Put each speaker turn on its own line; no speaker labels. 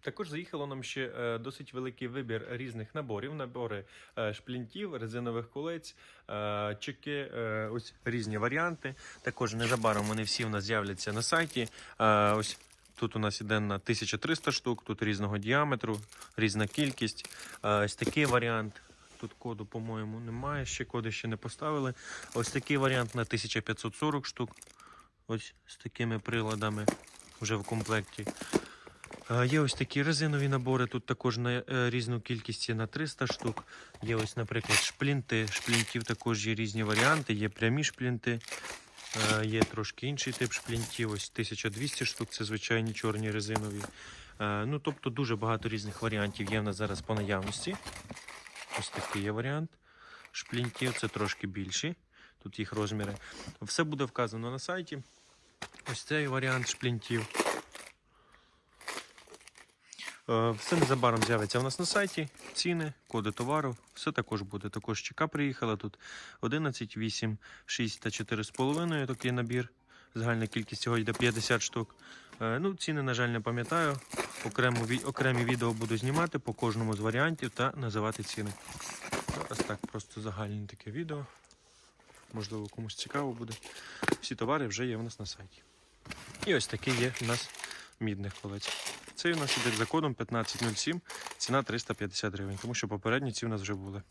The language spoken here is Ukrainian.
Також заїхало нам ще е, досить великий вибір різних наборів: набори е, шплінтів, резинових колець, е, чеки, ось різні варіанти. Також незабаром вони всі у нас з'являться на сайті. Ось тут у нас іде на 1300 штук, тут різного діаметру, різна кількість. Ось такий варіант. Тут коду, по-моєму, немає, ще коди ще не поставили. Ось такий варіант на 1540 штук. Ось з такими приладами вже в комплекті. Е, Є ось такі резинові набори, тут також на е, різну кількість є на 300 штук. Є ось, наприклад, шплінти. Шплінтів також є різні варіанти, є прямі шплінти, е, є трошки інший тип шплінтів, ось 1200 штук, це звичайні чорні резинові. Ну, тобто дуже багато різних варіантів є в нас зараз по наявності. Ось такий є варіант. Шплінтів це трошки більші. Тут їх розміри. Все буде вказано на сайті. Ось цей варіант шплінтів. Е, Все незабаром з'явиться у нас на сайті. Ціни, коди товару. Все також буде. Також ЧК приїхала тут 11, 8, 6 та 4,5 такий набір. Загальна кількість цього йде 50 штук. Е, Ну, ціни, на жаль, не пам'ятаю. Окремо, окремі відео буду знімати по кожному з варіантів та називати ціни. Ось так, просто загальне таке відео. Можливо, комусь цікаво буде. Всі товари вже є у нас на сайті. І ось такий є у нас мідних колець. Цей у нас іде законом 1507, ціна 350 гривень, тому що попередні ці у нас вже були.